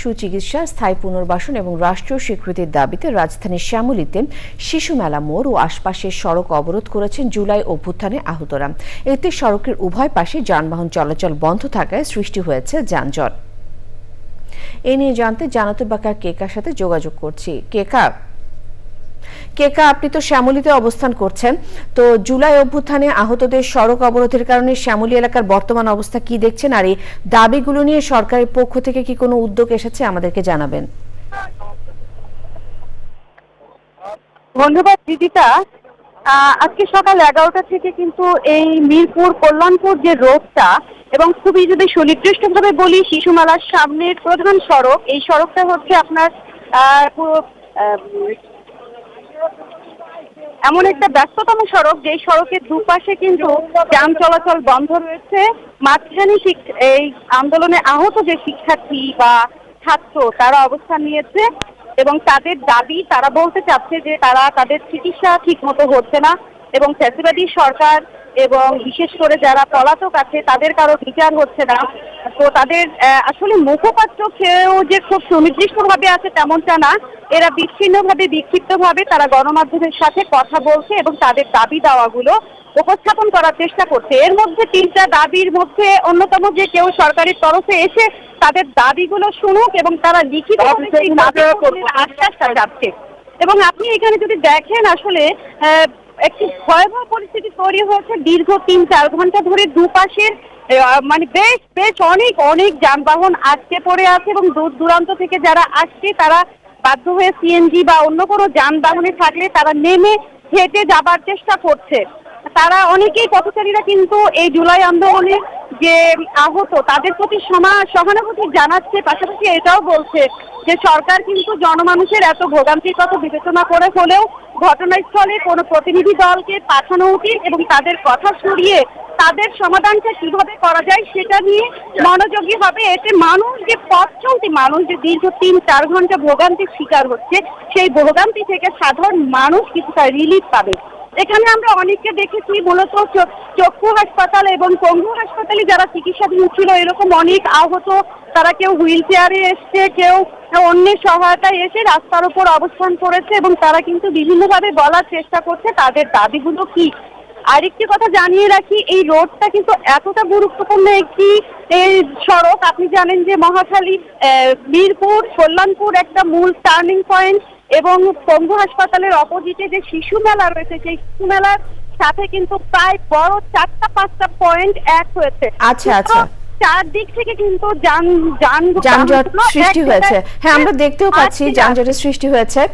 সুচিকিৎসা, স্থায়ী পুনর্বাসন এবং রাষ্ট্রীয় স্বীকৃতির দাবিতে রাজধানীর শ্যামলীতে শিশু মেলা, মোড় ও আশপাশের সড়ক অবরোধ করেছেন জুলাই অভ্যুত্থানে আহতরা। এতে সড়কের উভয় পাশে যানবাহন চলাচল বন্ধ থাকায় সৃষ্টি হয়েছে যানজট। এ নিয়ে জানতে জানাতে বাঁকা কেকার সাথে যোগাযোগ করছি। কেকা কেকা, আপনি তো শ্যামলীতে অবস্থান করছেন। তো জুলাই অভ্যুত্থানে আহতদের সড়ক অবরোধের কারণে শ্যামলী এলাকার বর্তমান অবস্থা কি দেখছেন? আর এই দাবিগুলো নিয়ে সরকারের পক্ষ থেকে কি কোনো উদ্যোগ এসেছে? আমাদেরকে জানাবেন। ধন্যবাদ দিদিতা আজকে সকাল এগারোটা থেকে কিন্তু এই মিরপুর, কল্যাণপুর যে রোডটা এবং খুবই যদি সুনির্দিষ্টভাবে বলি, শিশুমালার সামনের প্রধান সড়ক, এই সড়কটা হচ্ছে আপনার পুরো এমন একটা ব্যস্ততম সড়ক, যেই সড়কের দুপাশে কিন্তু যান চলাচল বন্ধ রয়েছে। মাঝখানে এই আন্দোলনে আহত যে শিক্ষার্থী বা ছাত্র, তারা অবস্থান নিয়েছে এবং তাদের দাবি, তারা বলতে চাচ্ছে যে তারা তাদের চিকিৎসা ঠিক মতো হচ্ছে না এবং ফ্যাসিবাদী সরকার এবং বিশেষ করে যারা পলাতক আছে তাদের কারও বিচার হচ্ছে না। তো তাদের আসলে মুখপাত্র কেউ যে খুব সুনির্দিষ্টভাবে আছে তেমনটা না। এরা বিচ্ছিন্নভাবে বিক্ষিপ্তভাবে তারা গণমাধ্যমের সাথে কথা বলছে এবং তাদের দাবি দাওয়াগুলো উপস্থাপন করার চেষ্টা করছে। এর মধ্যে তিনটা দাবির মধ্যে অন্যতম যে কেউ সরকারের তরফে এসে তাদের দাবিগুলো শুনুক এবং তারা লিখিত আশ্বাসটা যাচ্ছে এবং আপনি এখানে যদি দেখেন আসলে আহ, একটি ভয়াবহ পরিস্থিতি তৈরি হয়েছে দীর্ঘ তিন চার ঘণ্টা ধরে দুপাশের মানে বেশ বেশ অনেক অনেক যানবাহন আটকে পড়ে আছে এবং দূর দূরান্ত থেকে যারা আসছে তারা বাধ্য হয়ে সিএনজি বা অন্য কোনো যানবাহনে থাকলে তারা নেমে হেঁটে যাবার চেষ্টা করছে। তারা অনেকেই পথচারীরা কিন্তু এই জুলাই আন্দোলনে যে আহত, তাদের প্রতি সমা- সহানুভূতি জানাচ্ছে, পাশাপাশি এটাও বলছে যে সরকার কিন্তু জনমানুষের এত ভোগান্তির কথা বিবেচনা করে হলেও ঘটনাস্থলে কোনো প্রতিনিধি দলকে পাঠানো উচিত এবং তাদের কথা শুনিয়ে তাদের সমাধানটা কীভাবে করা যায় সেটা নিয়ে মনোযোগী হবে। এতে মানুষ যে পথ চলতি মানুষ যে দীর্ঘ তিন, চার ঘণ্টা ভোগান্তির শিকার হচ্ছে, সেই ভোগান্তি থেকে সাধারণ মানুষ কিছুটা রিলিফ পাবে। এখানে আমরা অনেককে দেখেছি মূলত চক্ষু হাসপাতাল এবং পঙ্গু হাসপাতালে যারা চিকিৎসাধীন ছিল এরকম অনেক আহত তারা কেউ হুইল চেয়ারে এসছে কেউ অন্যের সহায়তায় এসে রাস্তার উপর অবস্থান করেছে এবং তারা কিন্তু বিভিন্নভাবে বলার চেষ্টা করছে তাদের দাবিগুলো কি? আরেকটি কথা জানিয়ে রাখি এই রোডটা কিন্তু এতটা গুরুত্বপূর্ণ একটি এই সড়ক। আপনি জানেন যে মহাখালী আহ, মিরপুর কল্যাণপুর একটা মূল টার্নিং পয়েন্ট এবং পঙ্গু হাসপাতালের অপোজিটে যে শিশু মেলা রয়েছে সেই শিশু মেলার সাথে কিন্তু প্রায় বড় চারটা পাঁচটা পয়েন্ট এক হয়েছে। আচ্ছা, আচ্ছা। চারদিক থেকে কিন্তু যান যান যানজট সৃষ্টি হয়েছে। হ্যাঁ আমরা দেখতেও পাচ্ছি যানজটের সৃষ্টি হয়েছে।